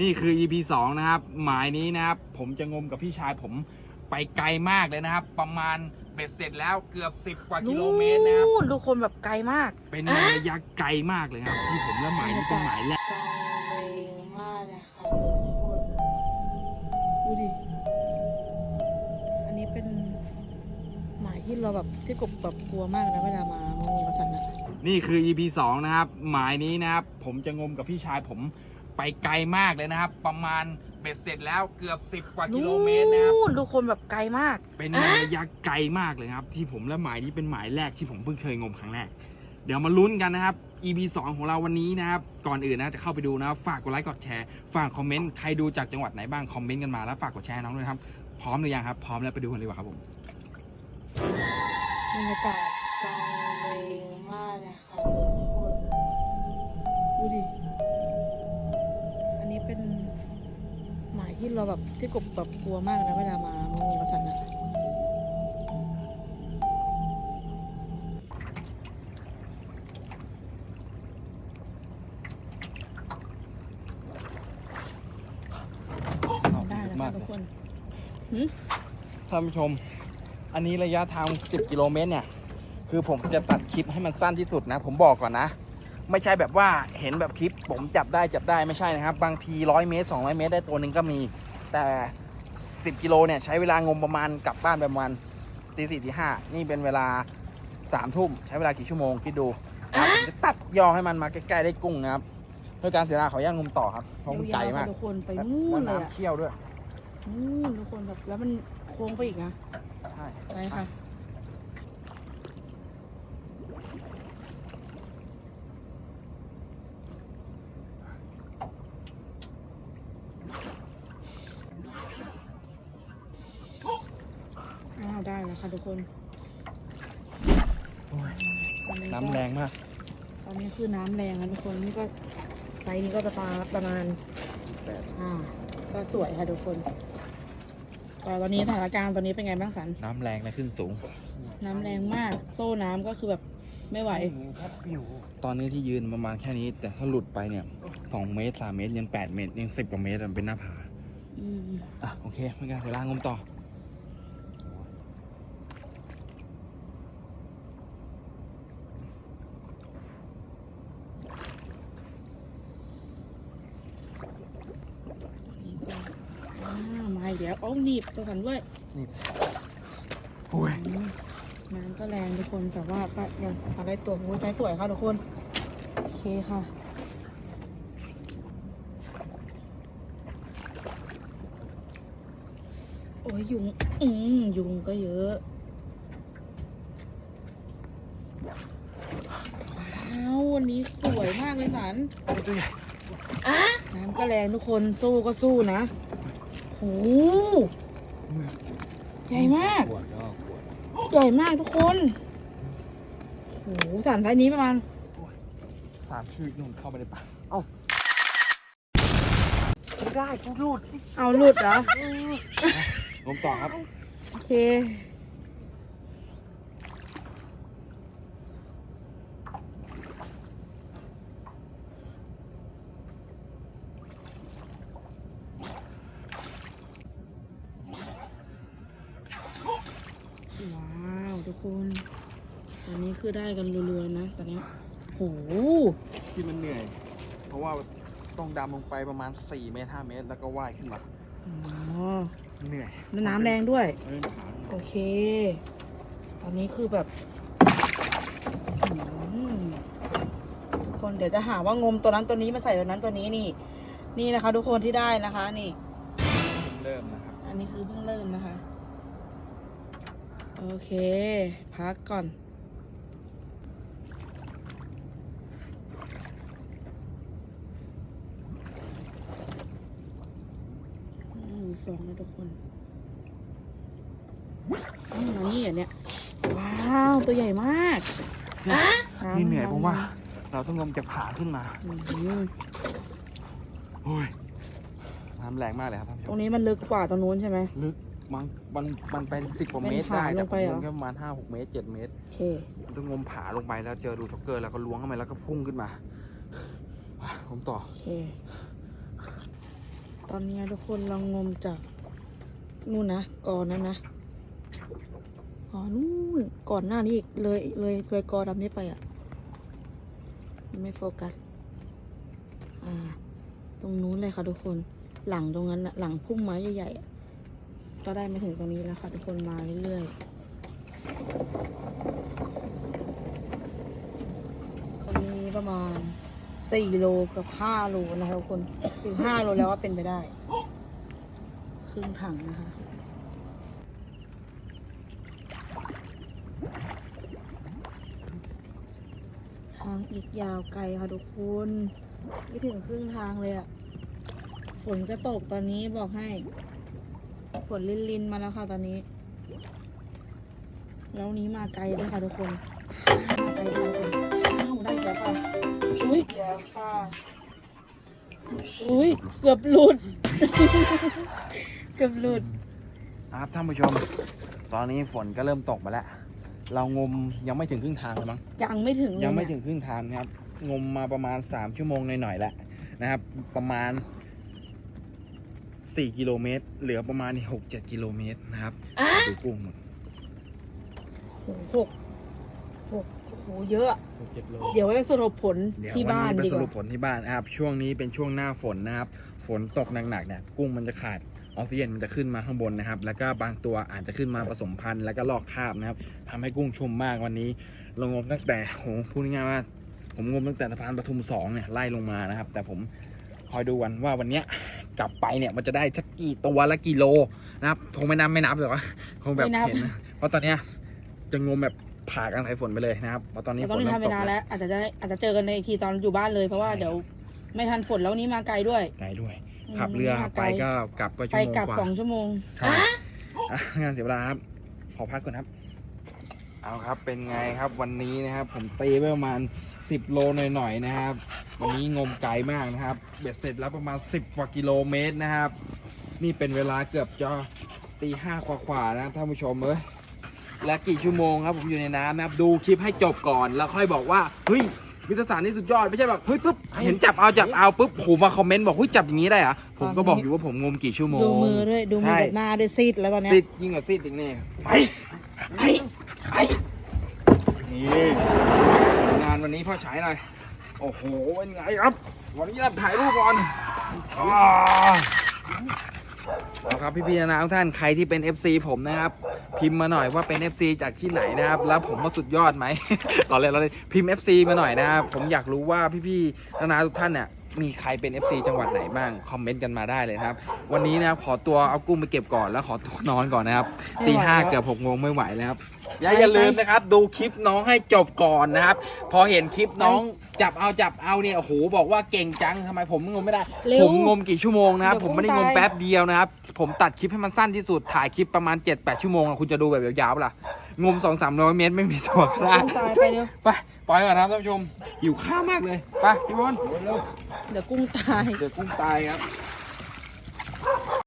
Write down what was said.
นี่คือ EP 2 นะครับ หมายนี้นะครับ ผมจะงมกับพี่ชายผมไปไกลมากเลยนะครับ ประมาณเบ็ดเสร็จแล้วเกือบ 10 กว่ากิโลเมตรนะครับ นู่นทุกคนแบบไกลมาก เป็นระยะไกลมากเลยครับ ที่ผมและหมายนี้เป็นหมายแรกไกลมากเลยค่ะทุกคนดูดิ อันนี้เป็นหมายที่เราแบบที่กบแบบกลัวมากนะเวลามามางมกับสัตว์นะนี่คือ EP 2 นะครับ หมายนี้นะครับ ผมจะงมกับพี่ชายผม ไปไกลมากเลยนะครับ ประมาณเบ็ดเสร็จแล้วเกือบ 10 กว่ากิโลเมตรนะครับนู่นทุกคนแบบไกลมาก เป็นระยะไกลมากเลยครับ ที่ผมและหมายนี้เป็นหมายแรกที่ผมเพิ่งเคยงมครั้งแรก เดี๋ยวมาลุ้นกันนะครับ EP 2 ของเราวันนี้นะครับ ก่อนอื่นนะจะเข้าไปดูนะครับฝากกดไลค์กดแชร์ฝากคอมเมนต์ใครดูจากจังหวัดไหนบ้างคอมเมนต์กันมาแล้วฝากกดแชร์น้องด้วยนะครับพร้อมหรือยังครับ พร้อมแล้วไปดูกันเลยดีกว่าครับผมบรรยากาศไกลมากเลยค่ะทุกคนดูดิ ที่เราแบบที่กบแบบกลัวมากนะเวลามามางมกับสัตว์นะได้แล้วค่ะทุกคนท่านผู้ชม อันนี้ระยะทาง 10 กิโลเมตรเนี่ย คือผมจะตัดคลิปให้มันสั้นที่สุดนะ ผมบอกก่อนนะ ไม่ใช่แบบว่าเห็นแบบคลิปผมจับได้จับได้ไม่ใช่นะครับ บางที100เมตร200 เมตรได้ตัวหนึ่งก็มี แต่ 10 กิโลเนี่ยใช้เวลางมประมาณกลับบ้านประมาณตีสี่ตีห้านี่เป็นเวลาสามทุ่มใช้เวลากี่ชั่วโมงคิดดูนะครับผมจะตัดย่อให้มันมาใกล้ๆได้กุ้งนะครับเพื่อการเสียเวลาขอย่างงมต่อครับเพราะมันไกลมากยวๆค่ะทุกคนไปนู่นเลยแล้วอะน้ำเชี่ยวด้วยนู่นทุกคนแบบแล้วมันโค้งไปอีกนะใช่ไปค่ะ อ้าวได้แล้วค่ะทุกคนโอ้ยตอนนี้ก็น้ำแรงมาก ตอนนี้คือน้ำแรงนะทุกคนนี่ก็ไซส์นี้ก็จะปลาประมาณแปด อ่าก็สวยค่ะทุกคนแต่ตอนนี้สถานการณ์ตอนนี้เป็นไงบ้างสัน น้ำแรงและขึ้นสูง น้ำแรงมากโต้น้ำก็คือแบบไม่ไหว ตอนนี้ที่ยืนประมาณแค่นี้ แต่ถ้าหลุดไปเนี่ยสองเมตรสามเมตร ยังแปดเมตร ยังสิบกว่าเมตรมันเป็นหน้าผา อืม อะ โอเคไม่กันเวลางมต่ออ่ามาอีกแล้วโอ้หนีบตัวสันด้วยนี่โอ้ยอืมน้ำก็แรงทุกคนแต่ว่าก็ยังพอได้ตัวโอ้ยใจสวยค่ะทุกคน โอเคค่ะ โอ้ยยุง อืมยุงก็เยอะว้าววันนี้สวยมากเลยสัน ตัวใหญ่น้ำก็แรงทุกคนสู้ก็สู้นะโหใหญ่มากปวดก็ปวดใหญ่มากทุกคนโหสันไซส์นี้ประมาณสามชีวิตนุ่นเข้าไปในปากเอ้าไม่ได้กูรูดเอาหลุดเหรองมต่อครับ โอเค ว้าว ทุ กคนตอนนี้คือได้กันรัวๆนะตอนเนี้ยโหที่มันเหนื่อย เพราะว่าต้องดำลงไปประมาณ 4 เมตร 5 เมตร แล้วก็ว่ายขึ้นมาอ๋อเหนื่อยแล้วน้ำแรงด้วย เอ้ยขาโอเค ตอนนี้คือแบบอืมทุกคนเดี๋ยวจะหาว่างมตัวนั้นตัวนี้มาใส่ตัวนั้นตัวนี้นี่ นี่นะคะ ทุกคนที่ได้นะคะ นี่ เริ่มนะครับ อันนี้คือเพิ่งเริ่มนะคะ โอเค พักก่อนอืมฟองนะทุกคนอืมอันนี้เหรอเนี่ย ว้าว ตัวใหญ่มากนี่เหนื่อยเพราะว่า เราต้องงมจากผาขึ้นมาอืมโอ้ยน้ำแรงมากเลยครับท่านผู้ชตรมงนี้มันลึกกว่าตรงนู้นใช่ไหมลึก มันมันมันเป็นสิบกว่าเป็นเมตรผาได้แต่ลงผไปมเหรงอมแค่ประมาณห้าหกเมตรเจ็ดเมตรโอเคต้องงมผาลงไปแล้วเจอรูช็อกเกอร์แล้วก็ล้วงเข้าไปแล้วก็พุ่งขึ้นมาผมต่อโอเคอนนี้ทุกคนเรางมจากนู่นนะก่อนนั้นนะอ๋อนู่นก่อนหน้านี้อีกเลยเลยเลยกอดำนี้ไปอะมันไม่โฟกัสอ่า ตรงนู้นเลยค่ะทุกคน หลังตรงนั้นน่ะหลังพุ่มไม้ใหญ่ๆอะ ก็ได้มาถึงตรงนี้แล้วค่ะทุกคนมาเรื่อยๆตอนนี้ประมาณสี่โลกับห้าโลนะคะทุกคนถึงห้าโลแล้วว่าเป็นไปได้ ครึ่งถังนะคะทางอีกยาวไกลค่ะทุกคนไม่ถึงครึ่งทางเลยอะฝนจะตกตอนนี้บอกให้ ฝนลินลินๆมาแล้วค่ะตอนนี้ แล้วนี้มาไกลด้วยค่ะทุกคนมาไกลด้วยค่ะทุกคนอ้าวได้อีกแล้วค่ะอุ้ยเดี๋ยวค่ะอุ้ยเกือบหลุด เกือบหลุดครับท่านผู้ชม ตอนนี้ฝนก็เริ่มตกมาแล้ว เรางมยังไม่ถึงครึ่งทางเลยมั้งยังไม่ถึงเลยยังไม่เนี่ถึงครึ่งทางนะครับ งมมาประมาณ 3 ชั่วโมงหน่อยๆแล้วนะครับ ประมาณ 4 กิโลเมตร เหลือประมาณ 6-7 กิโลเมตรนะครับดูกุ้งหมดโอ้โหหกหกโอ้โหเยอะอะ6-7โล เดี๋ยวไว้ไปสรุปผลเดี๋ยวที่วันบ้านนี้ไปดีสกรุปว่าผลที่บ้านนะครับ ช่วงนี้เป็นช่วงหน้าฝนนะครับ ฝนตกหนักๆเนี่ยกุ้งมันจะขาดออกซิเจนมันจะขึ้นมาข้างบนนะครับ แล้วก็บางตัวอาจจะขึ้นมาผสมพันธุ์แล้วก็ลอกคราบนะครับทำให้กุ้งชุ่มมากวันนี้เรางมตั้งแต่โหพูดง่ายๆว่า ผมงมตั้งแต่สะพานปทุมสองเนี่ยไล่ลงมานะครับ แต่ผมคอยดูวันว่าวันเนี้ย กลับไปเนี่ยมันจะได้สักกี่ตัวละกี่โลนะครับคงไม่นับไม่นับหรอกว่าคงแบบไม่นับเห็นนะเพราะตอนเนี้ยจะงมแบบผ่ากลางสายฝนไปเลยนะครับเพราะตอนนี้เราฝต้องนรีบเริ่มทำเวตกลาแล้วแล้วอาจจะได้อาจจะเจอกันในอีกทีตอนอยู่บ้านเลยเพราะว่าใช่เดี๋ยวไม่ทันฝนแล้ววันนี้มาไกลด้วยไกลด้วยอืมขับเรือมาไปไกลก็กลับก็ไปชั่วโมงกลับกว่าสองชั่วโมงใช่อะงานเสียเวลาครับ ขอพักก่อนครับ เอาครับเป็นไงครับวันนี้นะครับ ผมตีไปประมาณ10โลหน่อยๆนะครับ วันนี้งมไกลมากนะครับ เบ็ดเสร็จแล้วประมาณ 10 กว่ากิโลเมตรนะครับ นี่เป็นเวลาเกือบจะตีห้ากว่าๆนะท่านผู้ชมเอ้ยและกี่ชั่วโมงครับผมอยู่ในน้ำนะครับดูคลิปให้จบก่อนแล้วค่อยบอกว่าเฮ้ยวิทยาศาสตร์นี่สุดยอดไม่ใช่แบบเฮ้ยปุ๊บเห็นจับเอาจับเอาปุ๊บโหมาคอมเมนต์บอกเฮ้ยจับอย่างนี้ได้เหรอะผมก็บอกอยู่ว่าผมงมกี่ชั่วโมงดูมือด้วยดูมือใช่แบบหน้าด้วยซีดแล้วตอนเนี้ยซิดยิ่งกว่าซิดอีกนี่ไปไปไปนี่งานวันนี้พ่อฉายหน่อยโอ้โหเป็นไงครับวันนี้เราถ่ายรูปก่อนอ่าเอาครับพี่ๆนะทุกท่านใครที่เป็น FC ผมนะครับ พิมพ์มาหน่อยว่าเป็น FC จากที่ไหนนะครับ แล้วผมว่าสุดยอดไหมตอนแรกเราเลยพิมพ์ FC มาหน่อยนะครับ ผมอยากรู้ว่าพี่ๆนานาทุกท่านเนี่ยมีใครเป็น FC จังหวัดไหนบ้างคอมเมนต์กันมาได้เลยนะครับ วันนี้นะครับขอตัวเอากุ้งไปเก็บก่อนแล้วขอตัวนอนก่อนนะครับไม่ตีไหวห้าแล้วเกือบหกโมงไม่ไหวแล้วครับอย่าอย่าลืมนะครับ ดูคลิปน้องให้จบก่อนนะครับ พอเห็นคลิปน้อง จับเอาจับเอาเนี่ยโอ้โหบอกว่าเก่งจังทำไมผมงมไม่ได้ เร็วผมงมกี่ชั่วโมงนะครับ เดี๋ผยวมไม่ได้งมกุ้งตาย แป๊บเดียวนะครับ ผมตัดคลิปให้มันสั้นที่สุดถ่ายคลิปประมาณ 7-8 ชั่วโมงอะคุณจะดูแบบยาวๆเปะล่ะงม 2-300 เมตรไม่มีตัวกระกุ้งตายไปเร็วไปปล่อยก่อนนะครับท่านผู้ชมหิวข้าวมากเลยไปพี่บอลเร็วเดี๋ยวกุ้งตาย เดี๋ยวกุ้งตายครับ